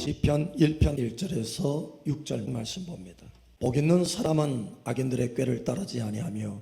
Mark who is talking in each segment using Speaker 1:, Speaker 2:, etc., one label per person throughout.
Speaker 1: 시편 1편 1절에서 6절 말씀 봅니다. 복 있는 사람은 악인들의 꾀를 따르지 아니하며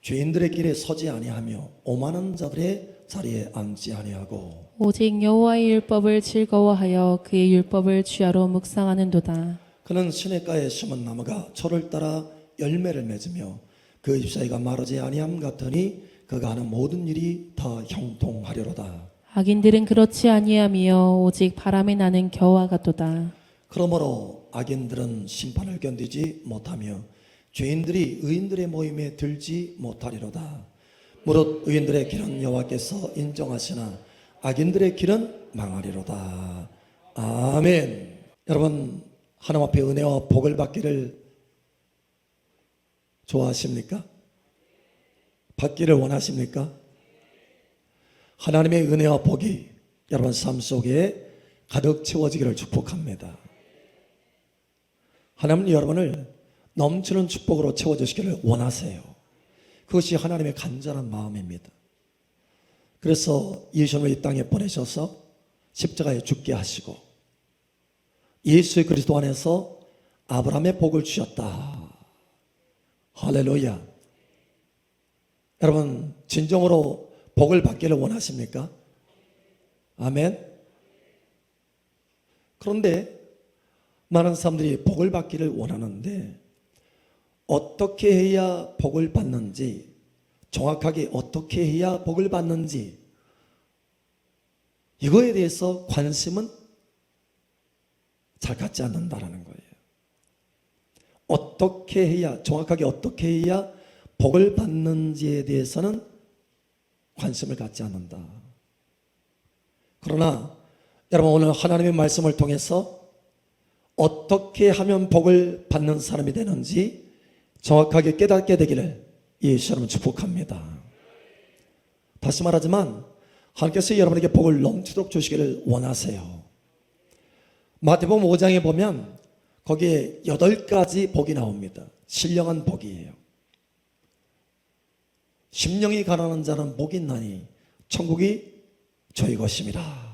Speaker 1: 죄인들의 길에 서지 아니하며 오만한 자들의 자리에 앉지 아니하고
Speaker 2: 오직 여호와의 율법을 즐거워하여 그의 율법을 주야로 묵상하는도다.
Speaker 1: 그는 시냇가에 심은 나무가 철을 따라 열매를 맺으며 그 잎사이가 마르지 아니함 같으니 그가 하는 모든 일이 다 형통하려로다.
Speaker 2: 악인들은 그렇지 아니하며 오직 바람에 나는 겨와 같도다.
Speaker 1: 그러므로 악인들은 심판을 견디지 못하며 죄인들이 의인들의 모임에 들지 못하리로다. 무릇 의인들의 길은 여호와께서 인정하시나 악인들의 길은 망하리로다. 아멘. 여러분 하나님 앞에 은혜와 복을 받기를 좋아하십니까? 받기를 원하십니까? 하나님의 은혜와 복이 여러분 삶 속에 가득 채워지기를 축복합니다. 하나님 여러분을 넘치는 축복으로 채워주시기를 원하세요. 그것이 하나님의 간절한 마음입니다. 그래서 예수님을 이 땅에 보내셔서 십자가에 죽게 하시고 예수 그리스도 안에서 아브라함의 복을 주셨다. 할렐루야. 여러분 진정으로 복을 받기를 원하십니까? 아멘. 그런데 많은 사람들이 복을 받기를 원하는데 어떻게 해야 복을 받는지 정확하게 어떻게 해야 복을 받는지 이거에 대해서 관심은 잘 갖지 않는다라는 거예요. 어떻게 해야 정확하게 어떻게 해야 복을 받는지에 대해서는 관심을 갖지 않는다. 그러나 여러분 오늘 하나님의 말씀을 통해서 어떻게 하면 복을 받는 사람이 되는지 정확하게 깨닫게 되기를 예수 여러분 축복합니다. 다시 말하지만 하나님께서 여러분에게 복을 넘치도록 주시기를 원하세요. 마태복음 5장에 보면 거기에 여덟 가지 복이 나옵니다. 신령한 복이에요. 심령이 가난한 자는 복이 나니 천국이 저희 것입니다.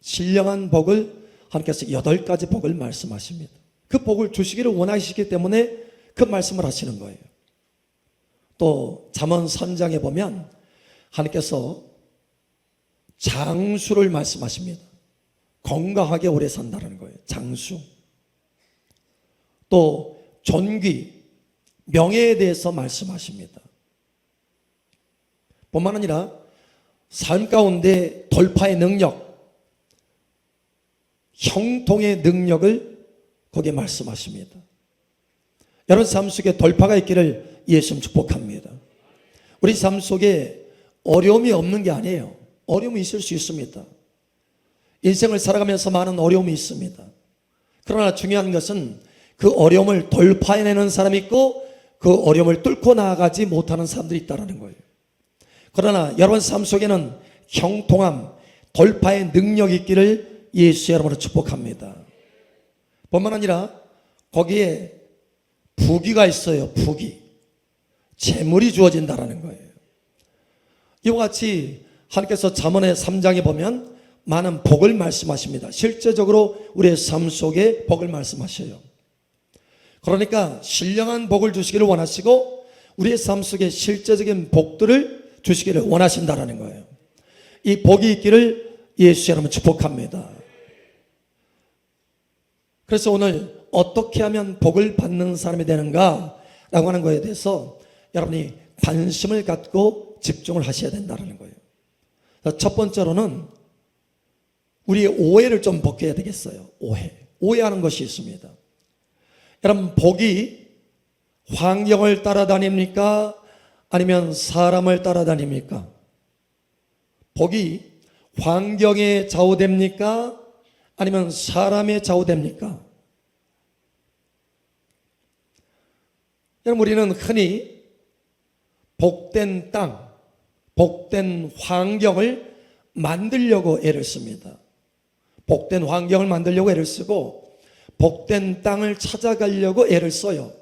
Speaker 1: 신령한 복을 하나님께서 여덟 가지 복을 말씀하십니다. 그 복을 주시기를 원하시기 때문에 그 말씀을 하시는 거예요. 또 잠언 3장에 보면 하나님께서 장수를 말씀하십니다. 건강하게 오래 산다는 거예요. 장수. 또 존귀, 명예에 대해서 말씀하십니다. 뿐만 아니라 삶 가운데 돌파의 능력, 형통의 능력을 거기에 말씀하십니다. 여러분 삶 속에 돌파가 있기를 예수님 축복합니다. 우리 삶 속에 어려움이 없는 게 아니에요. 어려움이 있을 수 있습니다. 인생을 살아가면서 많은 어려움이 있습니다. 그러나 중요한 것은 그 어려움을 돌파해내는 사람이 있고 그 어려움을 뚫고 나아가지 못하는 사람들이 있다는 거예요. 그러나 여러분 삶 속에는 형통함, 돌파의 능력이 있기를 예수 여러분을 축복합니다. 뿐만 아니라 거기에 부귀가 있어요. 부귀. 재물이 주어진다라는 거예요. 이와 같이 하나님께서 잠언의 3장에 보면 많은 복을 말씀하십니다. 실제적으로 우리의 삶 속에 복을 말씀하셔요. 그러니까 신령한 복을 주시기를 원하시고 우리의 삶 속에 실제적인 복들을 주시기를 원하신다라는 거예요. 이 복이 있기를 예수 여러분 축복합니다. 그래서 오늘 어떻게 하면 복을 받는 사람이 되는가 라고 하는 거에 대해서 여러분이 관심을 갖고 집중을 하셔야 된다는 거예요. 첫 번째로는 우리의 오해를 좀 벗겨야 되겠어요. 오해. 오해하는 것이 있습니다. 여러분, 복이 환경을 따라다닙니까? 아니면 사람을 따라다닙니까? 복이 환경에 좌우됩니까? 아니면 사람에 좌우됩니까? 여러분, 우리는 흔히 복된 땅, 복된 환경을 만들려고 애를 씁니다. 복된 환경을 만들려고 애를 쓰고, 복된 땅을 찾아가려고 애를 써요.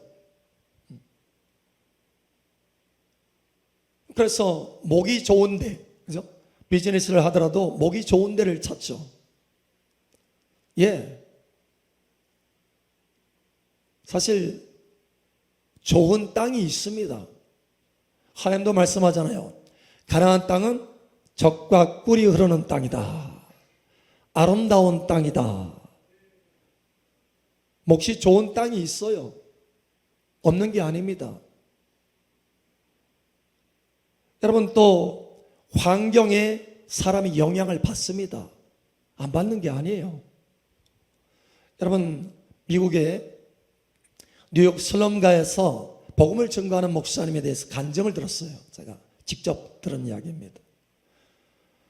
Speaker 1: 그래서 목이 좋은데, 그죠? 비즈니스를 하더라도 목이 좋은 데를 찾죠. 예. 사실 좋은 땅이 있습니다. 하나님도 말씀하잖아요. 가나안 땅은 적과 꿀이 흐르는 땅이다. 아름다운 땅이다. 몫이 좋은 땅이 있어요. 없는 게 아닙니다. 여러분 또 환경에 사람이 영향을 받습니다. 안 받는 게 아니에요. 여러분 미국의 뉴욕 슬럼가에서 복음을 증거하는 목사님에 대해서 간증을 들었어요. 제가 직접 들은 이야기입니다.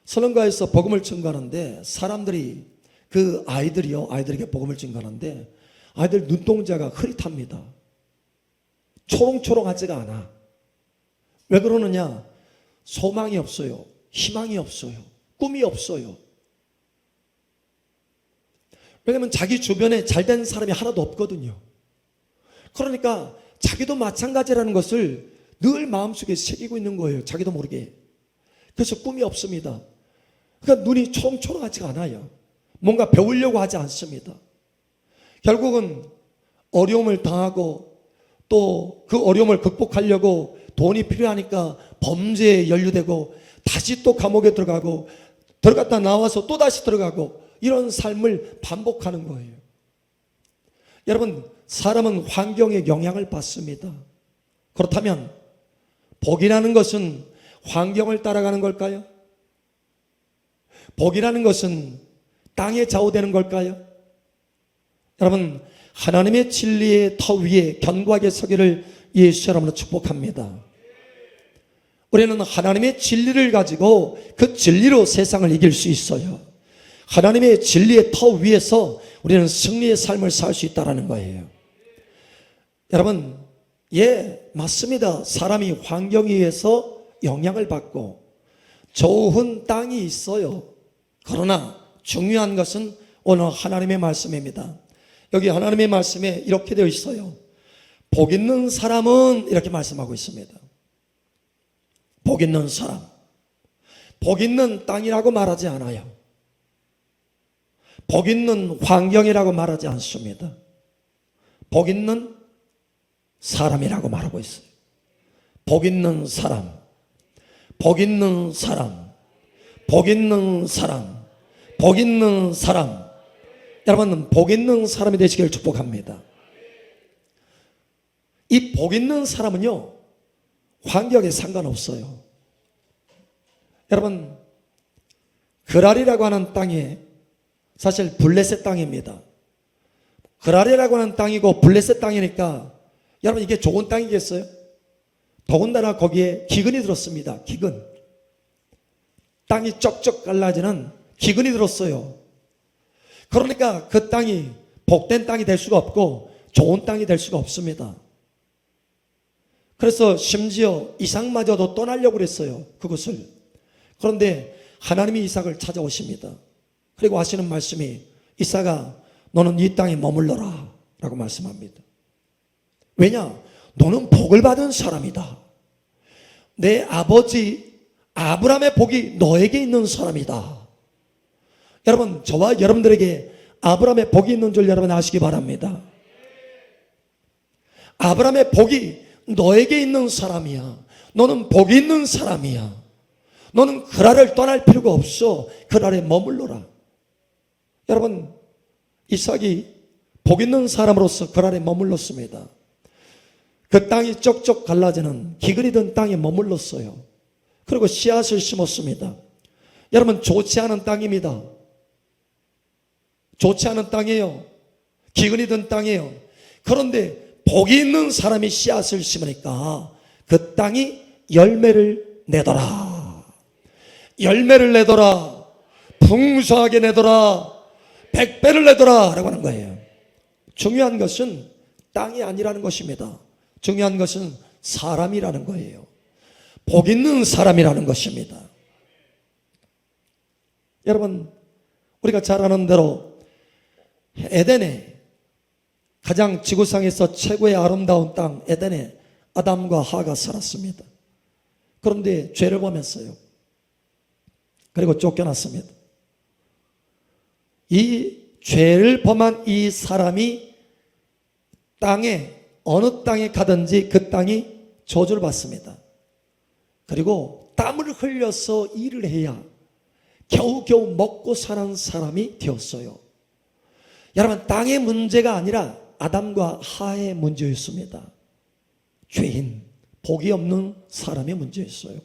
Speaker 1: 슬럼가에서 복음을 증거하는데 사람들이 그 아이들이요 아이들에게 복음을 증거하는데 아이들 눈동자가 흐릿합니다. 초롱초롱하지가 않아. 왜 그러느냐? 소망이 없어요. 희망이 없어요. 꿈이 없어요. 왜냐면 자기 주변에 잘된 사람이 하나도 없거든요. 그러니까 자기도 마찬가지라는 것을 늘 마음속에 새기고 있는 거예요. 자기도 모르게. 그래서 꿈이 없습니다. 그러니까 눈이 초롱초롱하지가 않아요. 뭔가 배우려고 하지 않습니다. 결국은 어려움을 당하고 또 그 어려움을 극복하려고 돈이 필요하니까 범죄에 연루되고 다시 또 감옥에 들어가고 들어갔다 나와서 또 다시 들어가고 이런 삶을 반복하는 거예요. 여러분, 사람은 환경에 영향을 받습니다. 그렇다면 복이라는 것은 환경을 따라가는 걸까요? 복이라는 것은 땅에 좌우되는 걸까요? 여러분, 하나님의 진리의 터 위에 견고하게 서기를 예수 여러분으로 축복합니다. 우리는 하나님의 진리를 가지고 그 진리로 세상을 이길 수 있어요. 하나님의 진리의 터 위에서 우리는 승리의 삶을 살 수 있다는 거예요. 여러분, 예, 맞습니다. 사람이 환경에 의해서 영향을 받고 좋은 땅이 있어요. 그러나 중요한 것은 오늘 하나님의 말씀입니다. 여기 하나님의 말씀에 이렇게 되어 있어요. 복 있는 사람은 이렇게 말씀하고 있습니다. 복 있는 사람. 복 있는 땅이라고 말하지 않아요. 복 있는 환경이라고 말하지 않습니다. 복 있는 사람이라고 말하고 있어요. 복 있는 사람. 복 있는 사람. 복 있는 사람. 복 있는 사람. 여러분, 복 있는 사람이 되시길 축복합니다. 이 복 있는 사람은요, 환경에 상관없어요. 여러분, 그랄이라고 하는 땅에 사실 블레셋 땅입니다. 그랄이라고 하는 땅이고 블레셋 땅이니까 여러분 이게 좋은 땅이겠어요? 더군다나 거기에 기근이 들었습니다. 기근. 땅이 쩍쩍 갈라지는 기근이 들었어요. 그러니까 그 땅이 복된 땅이 될 수가 없고 좋은 땅이 될 수가 없습니다. 그래서 심지어 이삭마저도 떠나려고 그랬어요. 그것을. 그런데 하나님이 이삭을 찾아오십니다. 그리고 하시는 말씀이 이삭아 너는 이 땅에 머물러라 라고 말씀합니다. 왜냐? 너는 복을 받은 사람이다. 내 아버지 아브라함의 복이 너에게 있는 사람이다. 여러분, 저와 여러분들에게 아브라함의 복이 있는 줄 여러분 아시기 바랍니다. 아브라함의 복이 너에게 있는 사람이야. 너는 복이 있는 사람이야. 너는 그라를 떠날 필요가 없어. 그라에 머물러라. 여러분, 이삭이 복 있는 사람으로서 그라에 머물렀습니다. 그 땅이 쪽쪽 갈라지는 기근이 든 땅에 머물렀어요. 그리고 씨앗을 심었습니다. 여러분, 좋지 않은 땅입니다. 좋지 않은 땅이에요. 기근이 든 땅이에요. 그런데 복이 있는 사람이 씨앗을 심으니까 그 땅이 열매를 내더라. 열매를 내더라. 풍성하게 내더라. 백배를 내더라. 라고 하는 거예요. 중요한 것은 땅이 아니라는 것입니다. 중요한 것은 사람이라는 거예요. 복 있는 사람이라는 것입니다. 여러분, 우리가 잘 아는 대로 에덴에 가장 지구상에서 최고의 아름다운 땅 에덴에 아담과 하가 살았습니다. 그런데 죄를 범했어요. 그리고 쫓겨났습니다. 이 죄를 범한 이 사람이 땅에 어느 땅에 가든지 그 땅이 저주를 받습니다. 그리고 땀을 흘려서 일을 해야 겨우겨우 먹고 사는 사람이 되었어요. 여러분 땅의 문제가 아니라 아담과 하의 문제였습니다. 죄인, 복이 없는 사람의 문제였어요.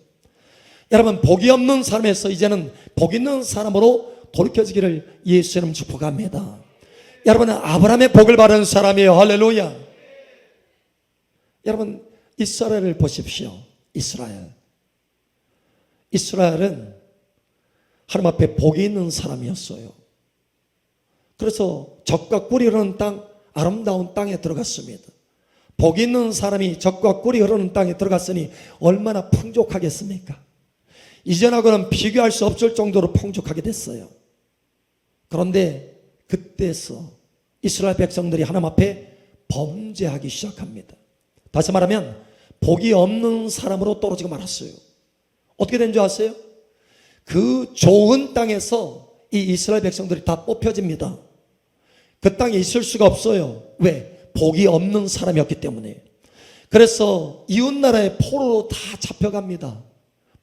Speaker 1: 여러분 복이 없는 사람에서 이제는 복 있는 사람으로 돌이켜지기를 예수 이름 축복합니다. 여러분은 아브라함의 복을 받은 사람이에요. 할렐루야. 여러분 이스라엘을 보십시오. 이스라엘. 이스라엘은 하나님 앞에 복이 있는 사람이었어요. 그래서 적과 꿀이 흐르는 땅, 아름다운 땅에 들어갔습니다. 복 있는 사람이 적과 꿀이 흐르는 땅에 들어갔으니 얼마나 풍족하겠습니까? 이전하고는 비교할 수 없을 정도로 풍족하게 됐어요. 그런데 그때서 이스라엘 백성들이 하나님 앞에 범죄하기 시작합니다. 다시 말하면 복이 없는 사람으로 떨어지고 말았어요. 어떻게 된 줄 아세요? 그 좋은 땅에서 이 이스라엘 백성들이 다 뽑혀집니다. 그 땅에 있을 수가 없어요. 왜? 복이 없는 사람이었기 때문에. 그래서 이웃 나라의 포로로 다 잡혀갑니다.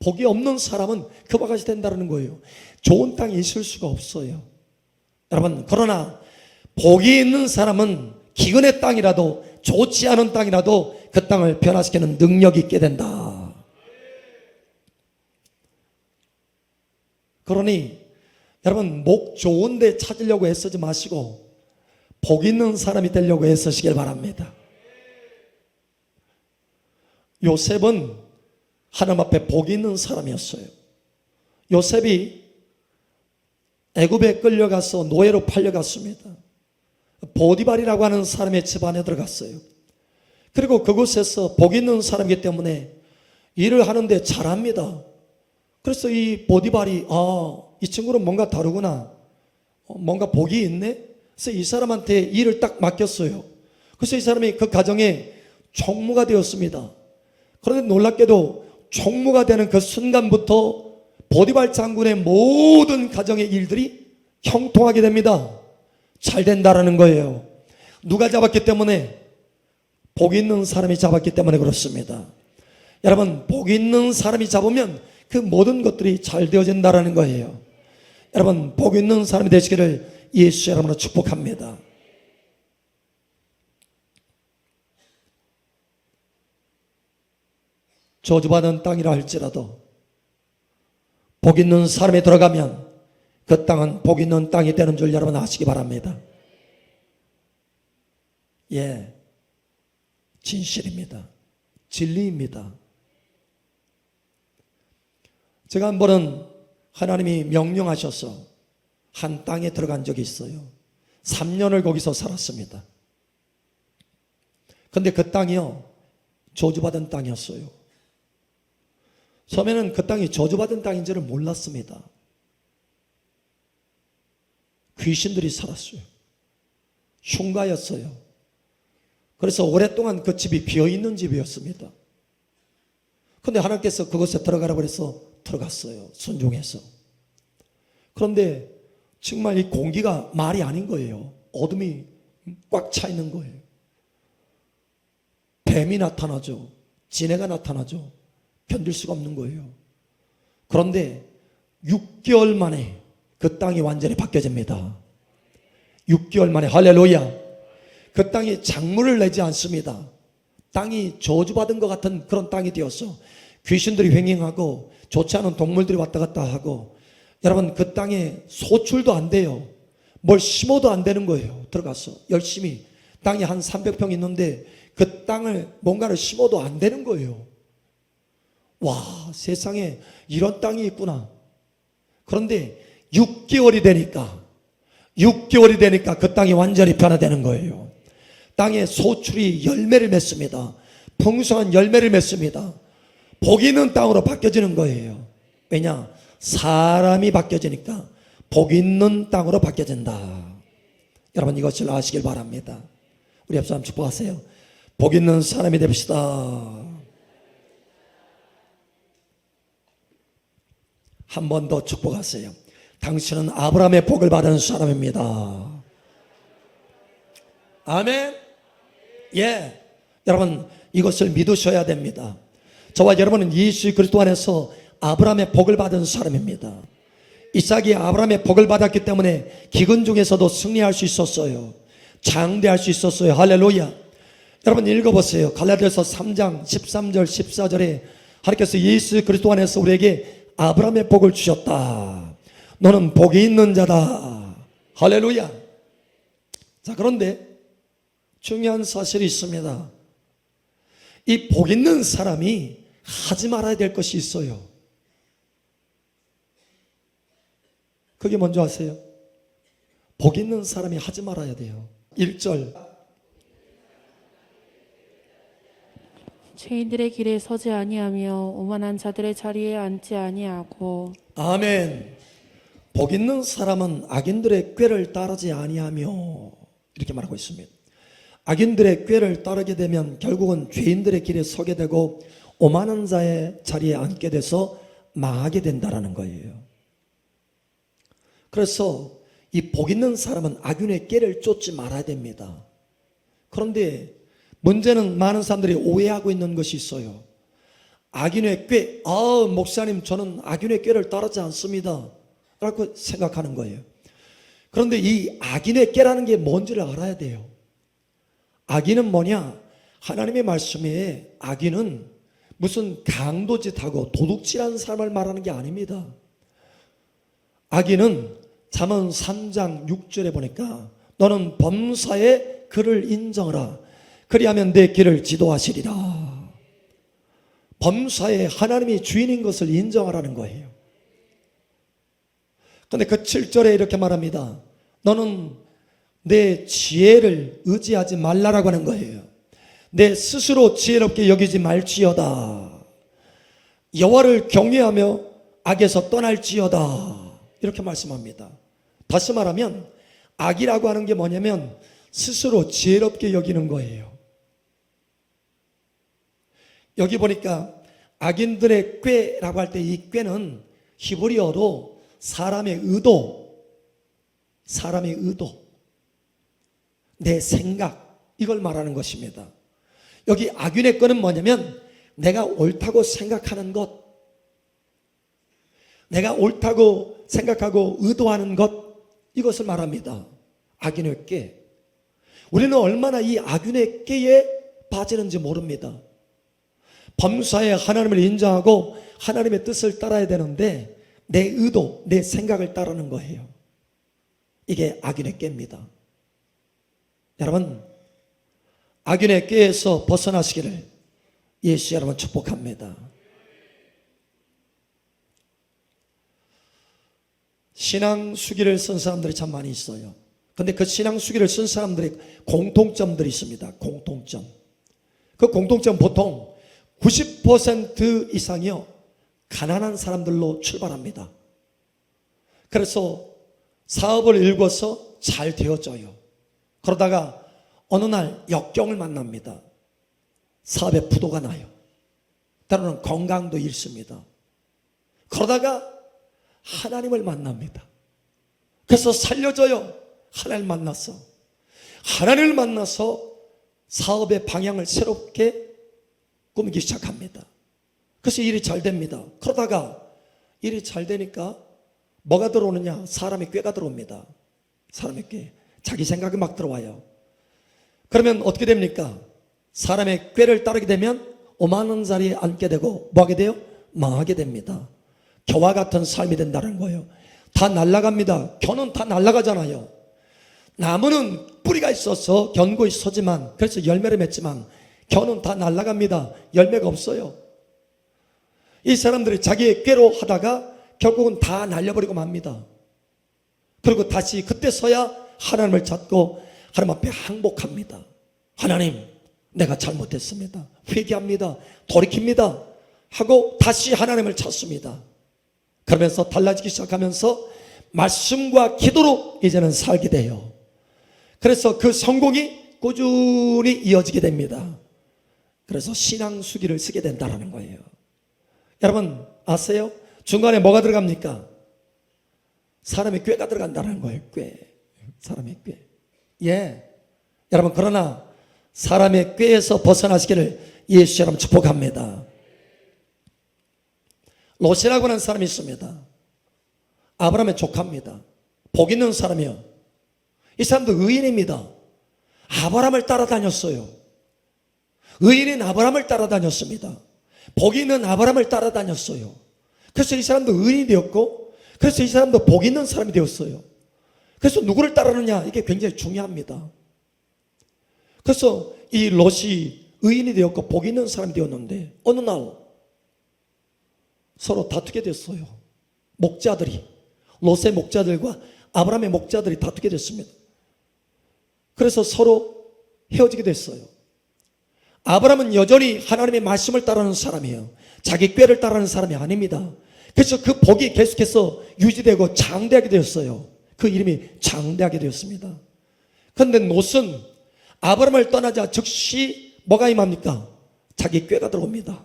Speaker 1: 복이 없는 사람은 그와 같이 된다는 거예요. 좋은 땅에 있을 수가 없어요. 여러분, 그러나 복이 있는 사람은 기근의 땅이라도 좋지 않은 땅이라도 그 땅을 변화시키는 능력이 있게 된다. 그러니 여러분 목 좋은 데 찾으려고 애쓰지 마시고 복 있는 사람이 되려고 애쓰시길 바랍니다. 요셉은 하나님 앞에 복 있는 사람이었어요. 요셉이 애굽에 끌려가서 노예로 팔려갔습니다. 보디발이라고 하는 사람의 집안에 들어갔어요. 그리고 그곳에서 복 있는 사람이기 때문에 일을 하는데 잘합니다. 그래서 이 보디발이 아, 이 친구는 뭔가 다르구나. 어, 뭔가 복이 있네. 그래서 이 사람한테 일을 딱 맡겼어요. 그래서 이 사람이 그 가정에 총무가 되었습니다. 그런데 놀랍게도 총무가 되는 그 순간부터 보디발 장군의 모든 가정의 일들이 형통하게 됩니다. 잘 된다라는 거예요. 누가 잡았기 때문에 복 있는 사람이 잡았기 때문에 그렇습니다. 여러분, 복 있는 사람이 잡으면 그 모든 것들이 잘 되어진다라는 거예요. 여러분, 복 있는 사람이 되시기를 예수 이름으로 축복합니다. 저주받은 땅이라 할지라도 복 있는 사람이 들어가면 그 땅은 복 있는 땅이 되는 줄 여러분 아시기 바랍니다. 예. 진실입니다. 진리입니다. 제가 한 번은 하나님이 명령하셔서 한 땅에 들어간 적이 있어요. 3년을 거기서 살았습니다. 근데 그 땅이요. 저주받은 땅이었어요. 처음에는 그 땅이 저주받은 땅인지를 몰랐습니다. 귀신들이 살았어요. 흉가였어요. 그래서 오랫동안 그 집이 비어있는 집이었습니다. 근데 하나님께서 그곳에 들어가라고 해서 들어갔어요. 순종해서. 그런데 정말 이 공기가 말이 아닌 거예요. 어둠이 꽉 차 있는 거예요. 뱀이 나타나죠. 지네가 나타나죠. 견딜 수가 없는 거예요. 그런데 6개월 만에 그 땅이 완전히 바뀌어집니다. 6개월 만에 할렐루야. 그 땅이 작물을 내지 않습니다. 땅이 저주받은 것 같은 그런 땅이 되었어. 귀신들이 횡행하고 좋지 않은 동물들이 왔다 갔다 하고 여러분 그 땅에 소출도 안 돼요. 뭘 심어도 안 되는 거예요. 들어가서 열심히 땅이 한 300평 있는데 그 땅을 뭔가를 심어도 안 되는 거예요. 와, 세상에 이런 땅이 있구나. 그런데 6개월이 되니까 6개월이 되니까 그 땅이 완전히 변화되는 거예요. 땅에 소출이 열매를 맺습니다. 풍성한 열매를 맺습니다. 복 있는 땅으로 바뀌어지는 거예요. 왜냐? 사람이 바뀌어지니까 복 있는 땅으로 바뀌어진다. 여러분 이것을 아시길 바랍니다. 우리 옆 사람 축복하세요. 복 있는 사람이 됩시다. 한 번 더 축복하세요. 당신은 아브라함의 복을 받은 사람입니다. 아멘. 예. 여러분 이것을 믿으셔야 됩니다. 저와 여러분은 예수 그리스도 안에서 아브라함의 복을 받은 사람입니다. 이삭이 아브라함의 복을 받았기 때문에 기근 중에서도 승리할 수 있었어요. 장대할 수 있었어요. 할렐루야. 여러분 읽어보세요. 갈라디아서 3장 13절 14절에 하나님께서 예수 그리스도 안에서 우리에게 아브라함의 복을 주셨다. 너는 복이 있는 자다. 할렐루야. 자 그런데 중요한 사실이 있습니다. 이 복 있는 사람이 하지 말아야 될 것이 있어요. 그게 뭔지 아세요? 복 있는 사람이 하지 말아야 돼요. 1절.
Speaker 2: 죄인들의 길에 서지 아니하며 오만한 자들의 자리에 앉지 아니하고
Speaker 1: 아멘. 복 있는 사람은 악인들의 꾀를 따르지 아니하며 이렇게 말하고 있습니다. 악인들의 꾀를 따르게 되면 결국은 죄인들의 길에 서게 되고 오만한 자의 자리에 앉게 돼서 망하게 된다라는 거예요. 그래서 이 복 있는 사람은 악인의 꾀를 쫓지 말아야 됩니다. 그런데 문제는 많은 사람들이 오해하고 있는 것이 있어요. 악인의 꾀, 아, 목사님, 저는 악인의 꾀를 따르지 않습니다. 라고 생각하는 거예요. 그런데 이 악인의 꾀라는 게 뭔지를 알아야 돼요. 악인은 뭐냐? 하나님의 말씀에 악인은 무슨 강도짓하고 도둑질하는 사람을 말하는 게 아닙니다. 악인은 잠언 3장 6절에 보니까 너는 범사의 그를 인정하라. 그리하면 내 길을 지도하시리라. 범사에 하나님이 주인인 것을 인정하라는 거예요. 근데 그 7절에 이렇게 말합니다. 너는 내 지혜를 의지하지 말라라고 하는 거예요. 내 스스로 지혜롭게 여기지 말지어다. 여호와를 경외하며 악에서 떠날지어다. 이렇게 말씀합니다. 다시 말하면 악이라고 하는 게 뭐냐면 스스로 지혜롭게 여기는 거예요. 여기 보니까 악인들의 꾀라고 할 때 이 꾀는 히브리어로 사람의 의도, 사람의 의도, 내 생각, 이걸 말하는 것입니다. 여기 악인의 꾀는 뭐냐면 내가 옳다고 생각하는 것, 내가 옳다고 생각하고 의도하는 것, 이것을 말합니다. 악인의 꾀. 우리는 얼마나 이 악인의 꾀에 빠지는지 모릅니다. 범사에 하나님을 인정하고 하나님의 뜻을 따라야 되는데 내 의도, 내 생각을 따르는 거예요. 이게 악인의 꾀입니다. 여러분, 악인의 꾀에서 벗어나시기를 예수 여러분 축복합니다. 신앙 수기를 쓴 사람들이 참 많이 있어요. 근데 그 신앙 수기를 쓴 사람들이 공통점들이 있습니다. 공통점. 그 공통점 보통 90% 이상이요. 가난한 사람들로 출발합니다. 그래서 사업을 읽어서 잘 되어져요. 그러다가 어느 날 역경을 만납니다. 사업에 부도가 나요. 때로는 건강도 잃습니다. 그러다가 하나님을 만납니다. 그래서 살려줘요. 하나님을 만났어. 하나님을 만나서 사업의 방향을 새롭게 꾸미기 시작합니다. 그래서 일이 잘 됩니다. 그러다가 일이 잘 되니까 뭐가 들어오느냐? 사람의 꾀가 들어옵니다. 사람의 꾀. 자기 생각이 막 들어와요. 그러면 어떻게 됩니까? 사람의 꾀를 따르게 되면 오만한 자리에 앉게 되고 뭐 하게 돼요? 망하게 됩니다. 겨와 같은 삶이 된다는 거예요. 다 날아갑니다. 겨는 다 날아가잖아요. 나무는 뿌리가 있어서 견고히 서지만 그래서 열매를 맺지만 겨는 다 날아갑니다. 열매가 없어요. 이 사람들이 자기의 꾀로 하다가 결국은 다 날려버리고 맙니다. 그리고 다시 그때서야 하나님을 찾고 하나님 앞에 항복합니다. 하나님, 내가 잘못했습니다. 회개합니다. 돌이킵니다. 하고 다시 하나님을 찾습니다. 그러면서 달라지기 시작하면서 말씀과 기도로 이제는 살게 돼요. 그래서 그 성공이 꾸준히 이어지게 됩니다. 그래서 신앙 수기를 쓰게 된다는 거예요. 여러분 아세요? 중간에 뭐가 들어갑니까? 사람의 꾀가 들어간다는 거예요. 꾀. 사람의 꾀. 예. 여러분 그러나 사람의 꾀에서 벗어나시기를 예수 여러분 축복합니다. 롯이라고 하는 사람이 있습니다. 아브라함의 조카입니다. 복 있는 사람이요. 이 사람도 의인입니다. 아브라함을 따라다녔어요. 의인인 아브라함을 따라다녔습니다. 복 있는 아브라함을 따라다녔어요. 그래서 이 사람도 의인이 되었고, 그래서 이 사람도 복 있는 사람이 되었어요. 그래서 누구를 따르느냐 이게 굉장히 중요합니다. 그래서 이 롯이 의인이 되었고 복 있는 사람이 되었는데 어느 날 서로 다투게 됐어요. 목자들이 롯의 목자들과 아브라함의 목자들이 다투게 됐습니다. 그래서 서로 헤어지게 됐어요. 아브라함은 여전히 하나님의 말씀을 따르는 사람이에요. 자기 꾀를 따르는 사람이 아닙니다. 그래서 그 복이 계속해서 유지되고 장대하게 되었어요. 그 이름이 장대하게 되었습니다. 그런데 롯은 아브라함을 떠나자 즉시 뭐가 임합니까? 자기 꾀가 들어옵니다.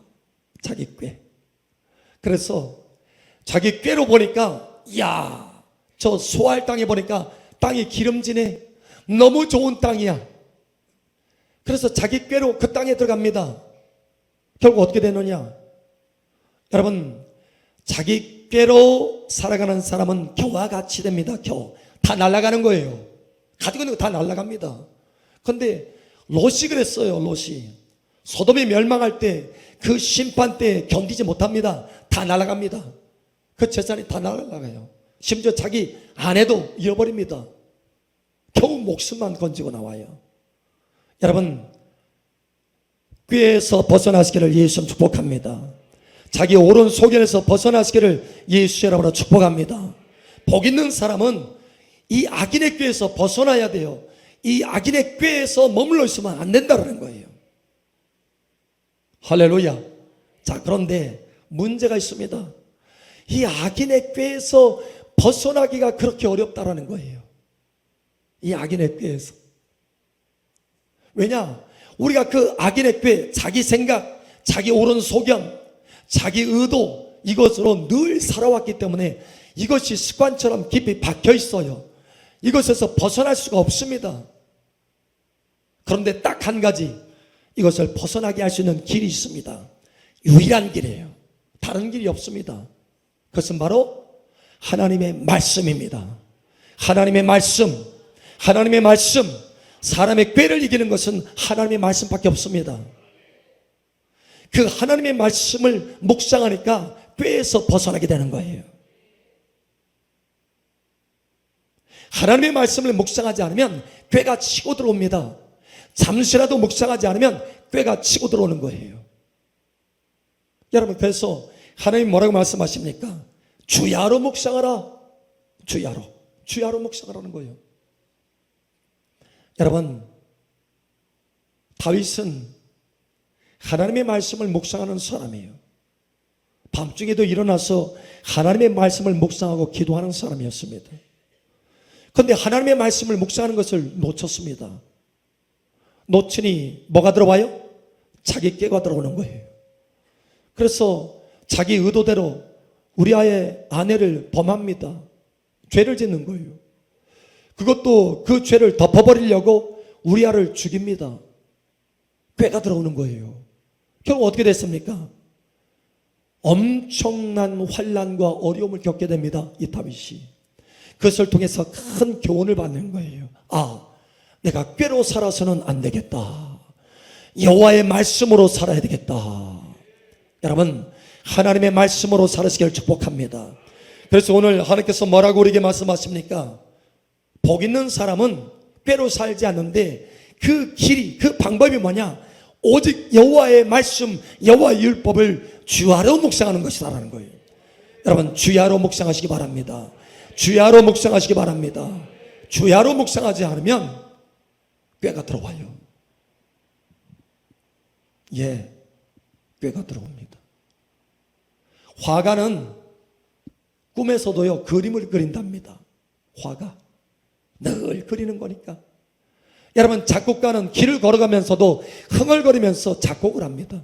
Speaker 1: 자기 꾀. 그래서 자기 꾀로 보니까 야, 저 소알 땅에 보니까 땅이 기름지네. 너무 좋은 땅이야. 그래서 자기 꾀로 그 땅에 들어갑니다. 결국 어떻게 되느냐? 여러분, 자기 꾀로 살아가는 사람은 겨와 같이 됩니다. 겨. 다 날아가는 거예요. 가지고 있는 거 다 날아갑니다. 근데 롯이 그랬어요. 롯이. 소돔이 멸망할 때 그 심판 때 견디지 못합니다. 다 날아갑니다. 그 재산이 다 날아가요. 심지어 자기 아내도 잃어버립니다. 겨우 목숨만 건지고 나와요. 여러분, 꾀에서 벗어나시기를 예수 축복합니다. 자기 옳은 소견에서 벗어나시기를 예수 여러분으로 축복합니다. 복 있는 사람은 이 악인의 꾀에서 벗어나야 돼요. 이 악인의 꾀에서 머물러 있으면 안 된다는 거예요. 할렐루야. 자, 그런데 문제가 있습니다. 이 악인의 꾀에서 벗어나기가 그렇게 어렵다라는 거예요. 이 악인의 꾀에서. 왜냐? 우리가 그 악인의 꾀, 자기 생각, 자기 옳은 소견, 자기 의도, 이것으로 늘 살아왔기 때문에 이것이 습관처럼 깊이 박혀 있어요. 이것에서 벗어날 수가 없습니다. 그런데 딱 한 가지, 이것을 벗어나게 할 수 있는 길이 있습니다. 유일한 길이에요. 다른 길이 없습니다. 그것은 바로 하나님의 말씀입니다. 하나님의 말씀, 하나님의 말씀, 사람의 꾀를 이기는 것은 하나님의 말씀밖에 없습니다. 그 하나님의 말씀을 묵상하니까 꾀에서 벗어나게 되는 거예요. 하나님의 말씀을 묵상하지 않으면 꾀가 치고 들어옵니다. 잠시라도 묵상하지 않으면 꾀가 치고 들어오는 거예요. 여러분, 그래서 하나님 뭐라고 말씀하십니까? 주야로 묵상하라. 주야로. 주야로 묵상하라는 거예요. 여러분, 다윗은 하나님의 말씀을 묵상하는 사람이에요. 밤중에도 일어나서 하나님의 말씀을 묵상하고 기도하는 사람이었습니다. 그런데 하나님의 말씀을 묵상하는 것을 놓쳤습니다. 놓치니 뭐가 들어와요? 자기 깨가 들어오는 거예요. 그래서 자기 의도대로 우리 아의 아내를 범합니다. 죄를 짓는 거예요. 그것도 그 죄를 덮어버리려고 우리 아를 죽입니다. 꾀가 들어오는 거예요. 결국 어떻게 됐습니까? 엄청난 환란과 어려움을 겪게 됩니다. 이 다윗이. 그것을 통해서 큰 교훈을 받는 거예요. 아, 내가 꾀로 살아서는 안 되겠다. 여호와의 말씀으로 살아야 되겠다. 여러분, 하나님의 말씀으로 살으시기를 축복합니다. 그래서 오늘 하나님께서 뭐라고 우리에게 말씀하십니까? 복 있는 사람은 꾀로 살지 않는데 그 길이 그 방법이 뭐냐? 오직 여호와의 말씀, 여호와의 율법을 주야로 묵상하는 것이다라는 거예요. 여러분 주야로 묵상하시기 바랍니다. 주야로 묵상하시기 바랍니다. 주야로 묵상하지 않으면 꾀가 들어와요. 예, 꾀가 들어옵니다. 화가는 꿈에서도요 그림을 그린답니다. 화가 늘 그리는 거니까. 여러분 작곡가는 길을 걸어가면서도 흥얼거리면서 작곡을 합니다.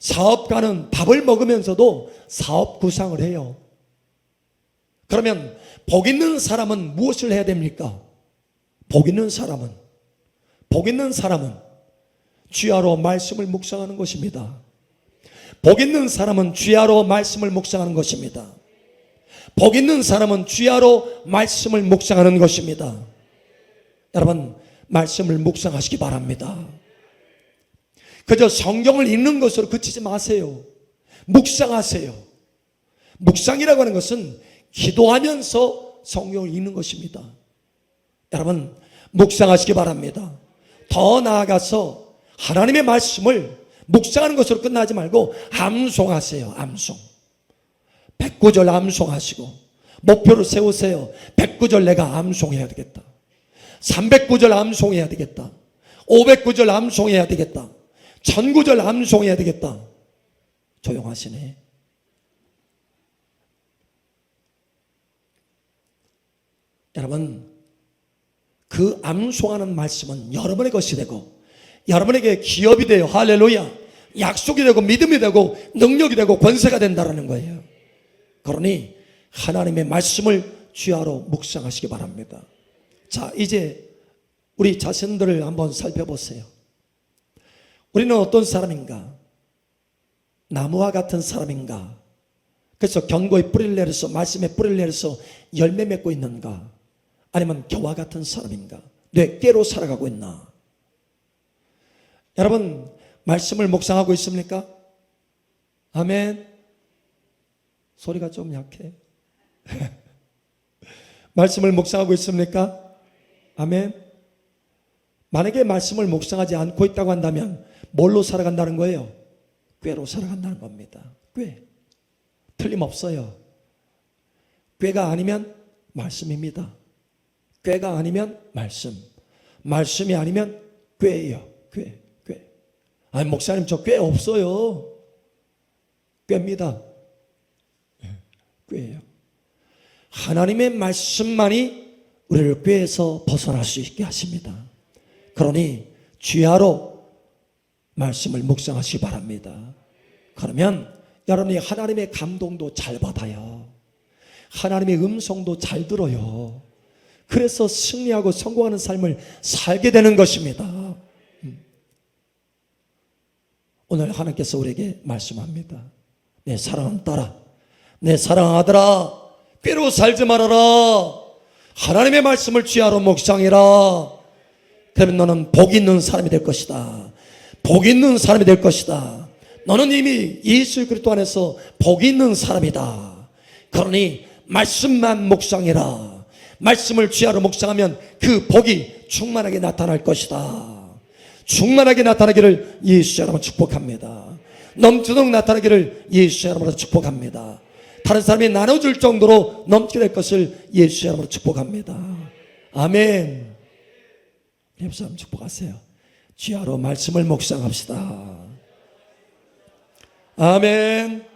Speaker 1: 사업가는 밥을 먹으면서도 사업 구상을 해요. 그러면 복 있는 사람은 무엇을 해야 됩니까? 복 있는 사람은 복 있는 사람은 주야로 말씀을 묵상하는 것입니다. 복 있는 사람은 주야로 말씀을 묵상하는 것입니다. 복 있는 사람은 주야로 말씀을 묵상하는 것입니다. 여러분 말씀을 묵상하시기 바랍니다. 그저 성경을 읽는 것으로 그치지 마세요. 묵상하세요. 묵상이라고 하는 것은 기도하면서 성경을 읽는 것입니다. 여러분 묵상하시기 바랍니다. 더 나아가서 하나님의 말씀을 묵상하는 것으로 끝나지 말고 암송하세요. 암송. 백구절 암송하시고 목표를 세우세요. 백구절 내가 암송해야 되겠다. 300구절 암송해야 되겠다. 500구절 암송해야 되겠다. 1000구절 암송해야 되겠다. 조용하시네. 여러분, 그 암송하는 말씀은 여러분의 것이 되고, 여러분에게 기업이 돼요. 할렐루야. 약속이 되고, 믿음이 되고, 능력이 되고, 권세가 된다라는 거예요. 그러니, 하나님의 말씀을 주야로 묵상하시기 바랍니다. 자, 이제 우리 자신들을 한번 살펴보세요. 우리는 어떤 사람인가? 나무와 같은 사람인가? 그래서 경고의 뿌리를 내려서 말씀의 뿌리를 내려서 열매 맺고 있는가? 아니면 겨와 같은 사람인가? 뇌깨로 살아가고 있나? 여러분 말씀을 묵상하고 있습니까? 아멘. 소리가 좀 약해. 말씀을 묵상하고 있습니까? 아멘. 만약에 말씀을 묵상하지 않고 있다고 한다면 뭘로 살아간다는 거예요? 꾀로 살아간다는 겁니다. 꾀. 틀림없어요. 꾀가 아니면 말씀입니다. 꾀가 아니면 말씀. 말씀이 아니면 꾀예요. 꾀, 꾀. 아니, 목사님, 저 꾀 없어요. 꾀입니다. 예, 꾀예요. 하나님의 말씀만이 우리를 꾀에서 벗어날 수 있게 하십니다. 그러니 주야로 말씀을 묵상하시기 바랍니다. 그러면 여러분이 하나님의 감동도 잘 받아요. 하나님의 음성도 잘 들어요. 그래서 승리하고 성공하는 삶을 살게 되는 것입니다. 음. 오늘 하나님께서 우리에게 말씀합니다. 내 사랑하는 내 사랑하는 아들아, 꾀로 살지 말아라. 하나님의 말씀을 쥐하러 묵상해라. 그러면 너는 복 있는 사람이 될 것이다. 복 있는 사람이 될 것이다. 너는 이미 예수 그리스도 안에서 복 있는 사람이다. 그러니 말씀만 묵상해라. 말씀을 쥐하러 묵상하면 그 복이 충만하게 나타날 것이다. 충만하게 나타나기를 예수 여러분 축복합니다. 넘치도록 나타나기를 예수 여러분으로 축복합니다. 다른 사람이 나눠줄 정도로 넘치게 될 것을 예수 여러분으로 축복합니다. 아멘. 옆 사람 축복하세요. 지하로 말씀을 묵상합시다. 아멘.